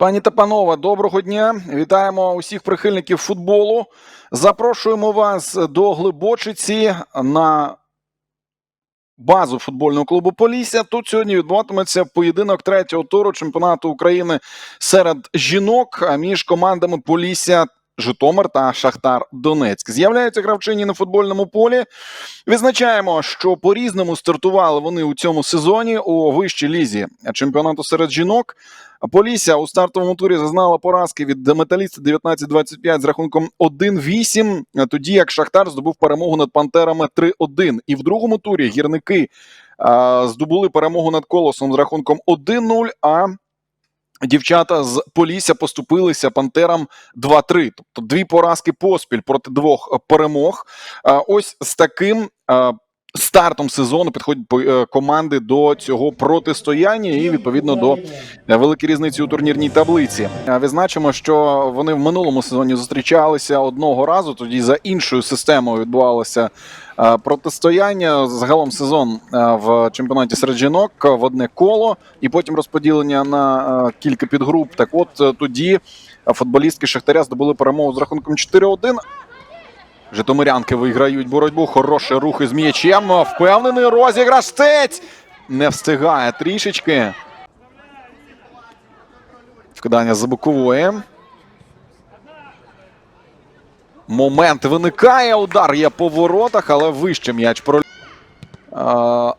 Пані та панове, доброго дня! Вітаємо усіх прихильників футболу. Запрошуємо вас до Глибочиці на базу футбольного клубу Полісся. Тут сьогодні відбуватиметься поєдинок третього туру чемпіонату України серед жінок між командами Полісся. Житомир та Шахтар Донецьк з'являються гравчині на футбольному полі. Відзначаємо, що по-різному стартували вони у цьому сезоні у вищій лізі чемпіонату серед жінок. Полісся у стартовому турі зазнала поразки від металіста 19-25 з рахунком 1-8, тоді як Шахтар здобув перемогу над Пантерами 3-1. І в другому турі гірники здобули перемогу над колосом з рахунком 1-0, а дівчата з Полісся поступилися Пантерам 2-3. Тобто дві поразки поспіль проти двох е, перемог. Ось з таким. Стартом сезону підходять е, команди до цього протистояння і відповідно до Е, великі різниці у турнірній таблиці. Е, Відзначимо, що вони в минулому сезоні зустрічалися одного разу. Тоді за іншою системою відбувалося е, протистояння. Загалом сезон е, в чемпіонаті серед жінок в одне коло, і потім розподілення на е, кілька підгруп. Так, от е, тоді футболістки Шахтаря здобули перемогу з рахунком 4-1. Житомирянки виграють боротьбу. Хороший рух із м'ячем. Впевнений розіграш. Стець не встигає трішечки. Вкидання за бокової. Момент виникає. Удар є по воротах, але вище м'яч про. Е,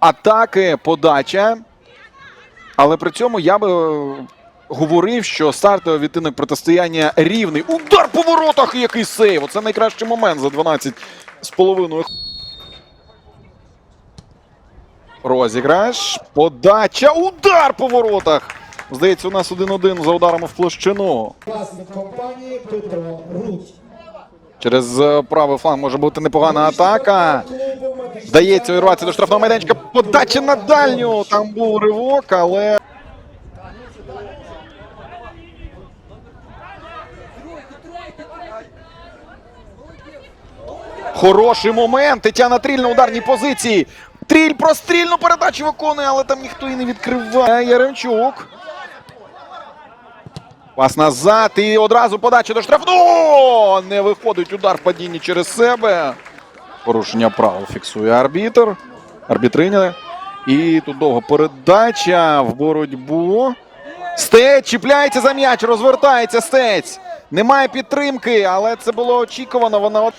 атаки, подача. Але при цьому я би е, говорив, що стартовий відтинок протистояння рівний. Удар по воротах! Який сейв! Оце найкращий момент за 12 з половиною. Розіграш. Подача. Удар по воротах. Здається, у нас 1-1 за ударами в площину. Власник компанії Петро Рудь. Через е, правий фланг може бути непогана атака. Вдається увірватися до штрафного майданчика. Подача на дальню. Там був ривок, але. Хороший момент. Тетяна Тріль на ударній позиції. Тріль прострільну передачу виконує, але там ніхто і не відкриває. Яремчук. Пас назад і одразу подача до штрафного. Не виходить удар в падінні через себе. Порушення правил фіксує арбітр. Арбітриня. І тут довга передача в боротьбу. Стець чіпляється за м'яч, розвертається стець. Немає підтримки, але це було очікувано. Вона от.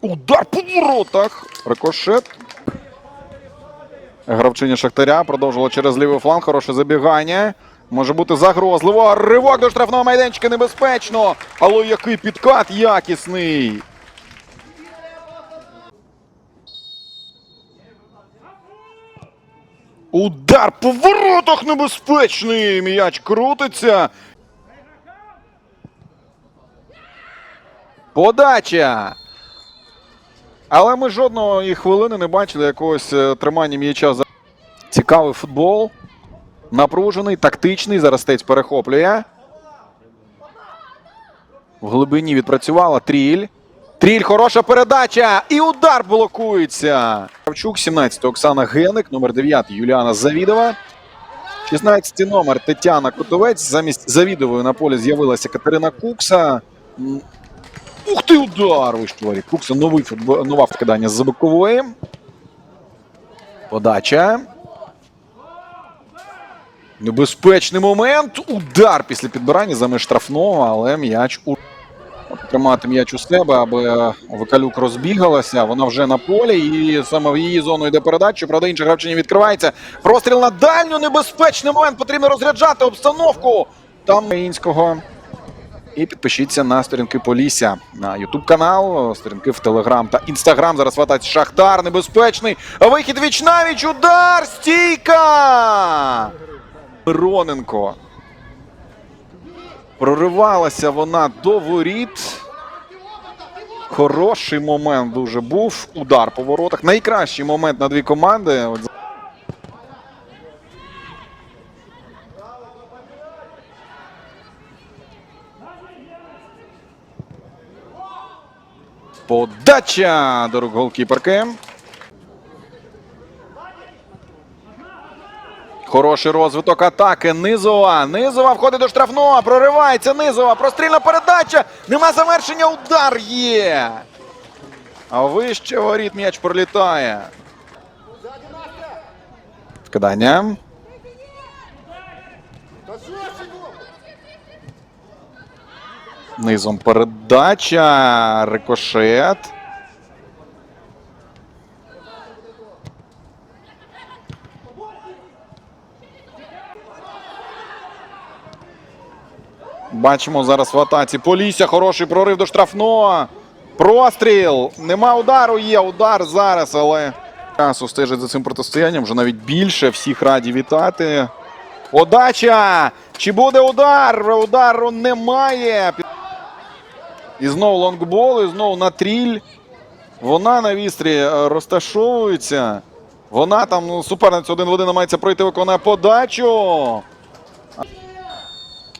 Удар по воротах. Рикошет. Гравчиня Шахтаря продовжила через лівий фланг. Хороше забігання. Може бути загрозливо. Ривок до штрафного майданчика небезпечно. Але який підкат якісний. Удар по воротах небезпечний. М'яч крутиться. Подача. Але ми жодної хвилини не бачили якогось е, тримання м'яча за цікавий футбол. Напружений, тактичний. Зараз Стець перехоплює. В глибині відпрацювала Тріль. Тріль, хороша передача. І удар блокується. Кравчук, 17 Оксана Геник, номер 9 Юліана Завідова. 16 номер Тетяна Котовець. Замість Завідової на полі з'явилася Катерина Кукса. Ух ти, удар! Ви ж творі. Кукса новий футбол, нова вкидання з бокової. Подача. Небезпечний момент. Удар після підбирання за меж штрафного, але м'яч у. Тримати м'яч у себе, аби Викалюк розбігалася. Вона вже на полі, і саме в її зону йде передача. Правда, інша гравчиня відкривається. Простріл на дальню. Небезпечний момент. Потрібно розряджати обстановку. Там українського. І підпишіться на сторінки Полісся на Ютуб канал, сторінки в Телеграм та Інстаграм. Зараз ватать Шахтар небезпечний. Вихід віч навіч. Удар! Стійка! Мироненко. Проривалася вона до воріт. Хороший момент дуже був. Удар по воротах. Найкращий момент на дві команди. Подача до рук голкіперки. Хороший розвиток атаки. Низова. Низова входить до штрафного. Проривається низова. Прострільна передача. Нема завершення. Удар є. А вище воріт м'яч пролітає. Вкидання. Низом передача. Рикошет. Бачимо зараз в атаці. Полісся. Хороший прорив до штрафного. Простріл. Нема удару. Є удар зараз, але часу стежить за цим протистоянням. Вже навіть більше. Всіх раді вітати. Подача! Чи буде удар? Удару немає. І знову лонгбол, і знову на тріль. Вона на вістрі е, розташовується. Вона там ну, суперниця один в один намагається пройти, виконує подачу.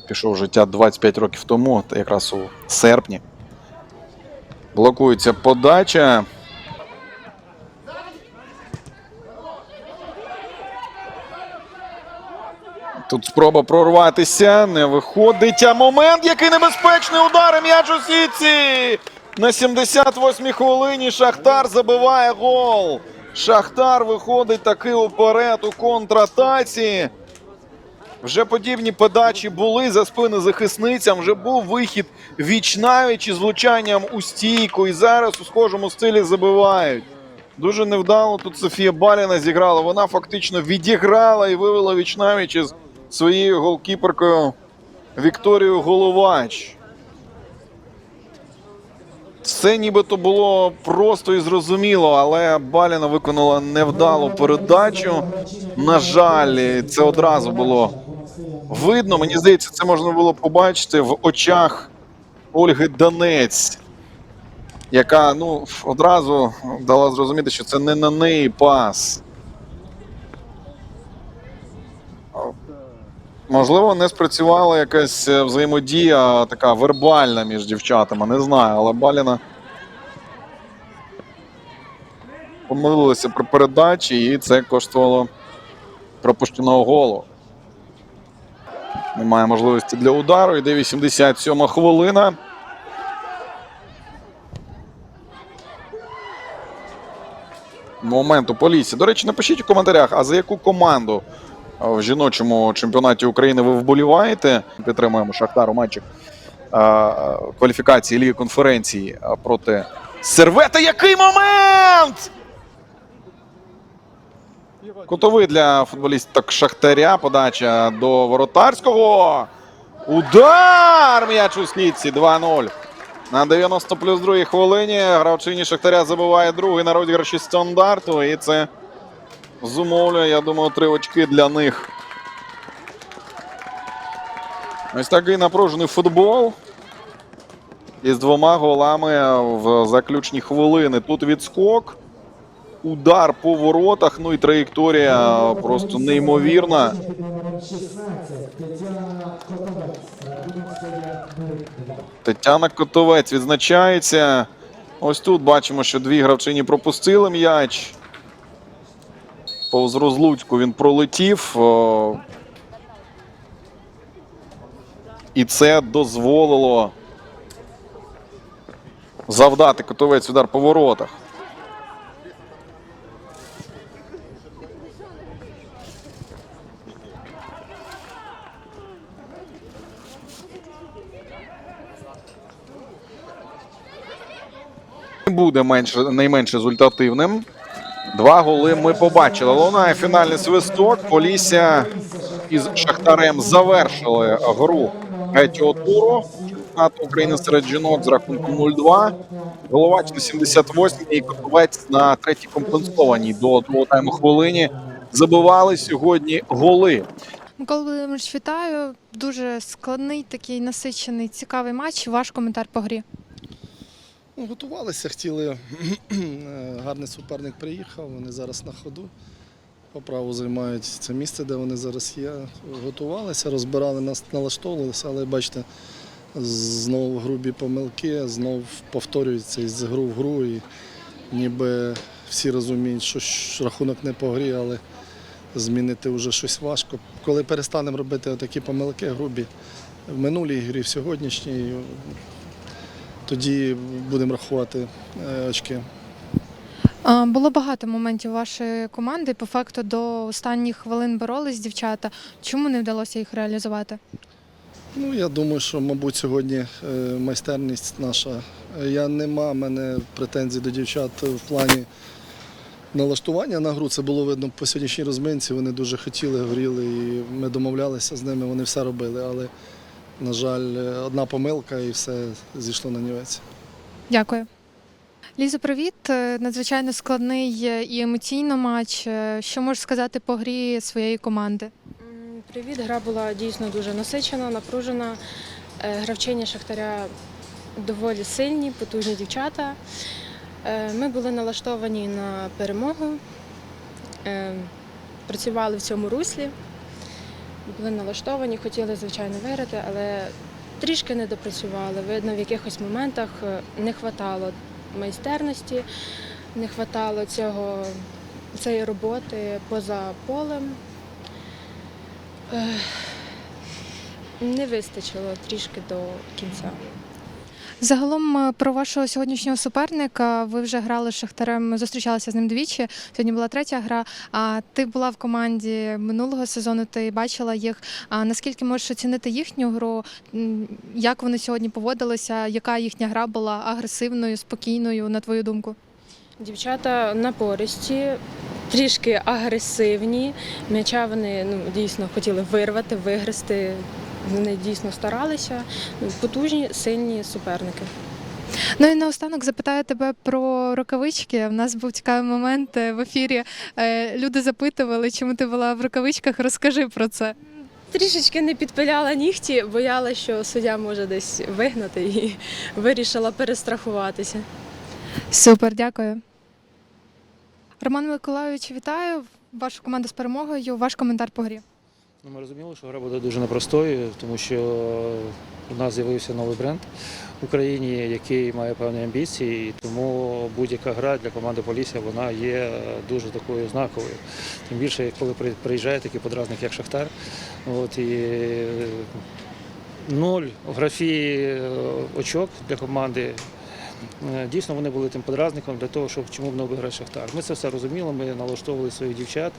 Пішов життя 25 років тому, якраз у серпні. Блокується подача. Тут спроба прорватися, не виходить. А момент, який небезпечний удар, м'яч у сітці. На 78-й хвилині Шахтар забиває гол. Шахтар виходить таки уперед у контратаці. Вже подібні подачі були за спини захисницям. Вже був вихід віч навіч із влучанням у стійку. І зараз у схожому стилі забивають. Дуже невдало тут Софія Баліна зіграла. Вона фактично відіграла і вивела віч навіч із своєю голкіперкою Вікторією Головач. Все нібито було просто і зрозуміло, але Баліна виконала невдалу передачу. На жаль, це одразу було видно. Мені здається, це можна було побачити в очах Ольги Донець, яка ну, одразу дала зрозуміти, що це не на неї пас. Можливо, не спрацювала якась е, взаємодія така вербальна між дівчатами, не знаю, але Баліна помилилася при передачі, і це коштувало пропущеного голу. Немає можливості для удару. Йде 87 хвилина. Момент у Поліссі. До речі, напишіть у коментарях, а за яку команду в жіночому чемпіонаті України ви вболіваєте? Підтримуємо Шахтар у матчі кваліфікації Ліги конференції проти Сервета. Який момент! Кутовий для футболісток Шахтаря. Подача до воротарського. Удар! М'яч у слідці 2-0. На 90 плюс другій хвилині гравчині Шахтаря забиває другий на розіграші стандарту. І це зумовлює, я думаю, три очки для них. Ось такий напружений футбол. Із двома голами в заключні хвилини. Тут відскок. Удар по воротах, ну і траєкторія просто неймовірна. Під номером 16 Тетяна Котовець. Рахунок стає 0-2. Тетяна Котовець відзначається. Ось тут бачимо, що дві гравчині пропустили м'яч. Повз Розлуцьку він пролетів. І це дозволило завдати Котовець удар по воротах. Буде менше, найменш результативним. Два голи ми побачили. Лунає фінальний свисток. Полісся із Шахтарем завершили гру третього туру. Чемпіонату України серед жінок з рахунком 0-2. Головач на 78 і Котовець на третій компенсованій до другого тайму хвилині. Забивали сьогодні голи. Микола Володимирович, вітаю. Дуже складний, такий насичений, цікавий матч. Ваш коментар по грі. Ну, готувалися, хотіли. е, Гарний суперник приїхав, вони зараз на ходу. По праву займають це місце, де вони зараз є. Готувалися, розбирали, нас налаштовувалися, але бачите, знову грубі помилки, знов повторюються із гру в гру. І ніби всі розуміють, що рахунок не по грі, але змінити вже щось важко. Коли перестанемо робити такі помилки грубі в минулій грі, в сьогоднішній, тоді будемо рахувати е, очки. Було багато моментів вашої команди. По факту до останніх хвилин боролись дівчата. Чому не вдалося їх реалізувати? Ну, я думаю, що, мабуть, сьогодні е, майстерність наша. Я нема в мене претензій до дівчат в плані налаштування на гру. Це було видно по сьогоднішній розминці. Вони дуже хотіли, горіли, і ми домовлялися з ними, вони все робили. Але, на жаль, е, одна помилка і все зійшло на нівець. Дякую. Лізо, привіт. Е, Надзвичайно складний е, і емоційно матч. Що можеш сказати по грі своєї команди? Привіт, гра була дійсно дуже насичена, напружена. Гравчині Шахтаря доволі сильні, потужні дівчата. Ми були налаштовані на перемогу, працювали в цьому руслі, були налаштовані, хотіли, звичайно, виграти, але трішки не допрацювали. Видно, в якихось моментах е, не вистачало майстерності, не вистачало цього, цієї роботи поза полем. Не вистачило трішки до кінця. Загалом е, про вашого сьогоднішнього суперника. Ви вже грали з Шахтарем, зустрічалися з ним двічі. Сьогодні була третя гра. А ти була в команді минулого сезону. Ти бачила їх. А наскільки можеш оцінити їхню гру? Як вони сьогодні поводилися? Яка їхня гра була агресивною, спокійною, на твою думку? Дівчата напористі, трішки агресивні. М'яча вони ну, дійсно хотіли вирвати, вигризти. Вони дійсно старалися. Потужні, сильні суперники. Ну і наостанок запитаю тебе про рукавички. У нас був цікавий момент е, в ефірі. Е, Люди запитували, чому ти була в рукавичках. Розкажи про це. Трішечки не підпиляла нігті, боялася, що суддя може десь вигнати і вирішила перестрахуватися. Супер, дякую. Роман Миколайович, вітаю вашу команду з перемогою. Ваш коментар по грі. Ну, ми розуміли, що гра буде дуже непростою, тому що у нас з'явився новий бренд в Україні, який має певні амбіції, і тому будь-яка гра для команди Полісся вона є дуже такою знаковою. Тим більше, коли при- приїжджає такий подразник, як Шахтар. От, і е, ноль в графі е, очок для команди. Е, Дійсно, вони були тим подразником для того, щоб чому б не виграти Шахтар. Ми це все розуміли, ми налаштовували своїх дівчат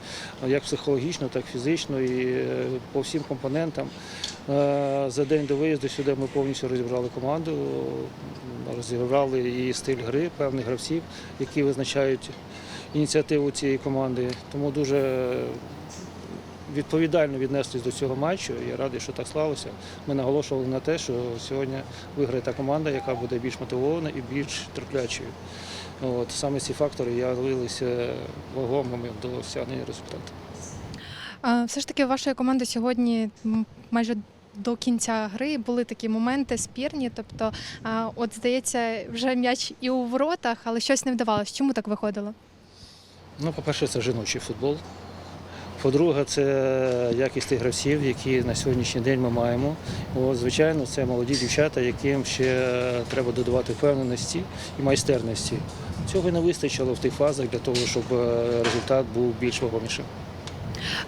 як психологічно, так і фізично і е, по всім компонентам. Е, За день до виїзду сюди ми повністю розібрали команду, розібрали і стиль гри певних гравців, які визначають ініціативу цієї команди. Тому дуже відповідально віднеслись до цього матчу. Я радий, що так склалося. Ми наголошували на те, що сьогодні виграє та команда, яка буде більш мотивована і більш терплячою. От саме ці фактори явилися вагомими до досягнення результату. Все ж таки, вашої команди сьогодні майже до кінця гри були такі моменти спірні. Тобто, от здається, вже м'яч і у воротах, але щось не вдавалося. Чому так виходило? Ну, по-перше, це жіночий футбол. По-друге, це якість тих гравців, які на сьогоднішній день ми маємо. От, звичайно, це молоді дівчата, яким ще треба додавати впевненості і майстерності. Цього не вистачило в тих фазах для того, щоб е, результат був більш вагомішим.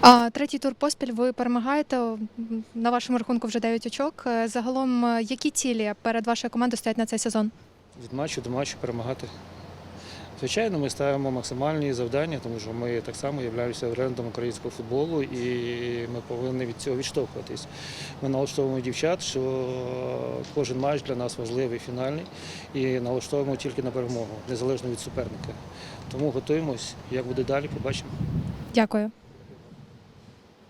А, третій тур поспіль ви перемагаєте. На вашому рахунку вже 9 очок. Е, Загалом, е, які цілі перед вашою командою стоять на цей сезон? від матчу до матчу перемагати. Звичайно, ми ставимо максимальні завдання, тому що ми так само являємося брендом українського футболу і ми повинні від цього відштовхуватись. Ми налаштовуємо дівчат, що кожен матч для нас важливий, фінальний, і налаштовуємо тільки на перемогу, незалежно від суперника. Тому готуємось. Як буде далі, побачимо. Дякую.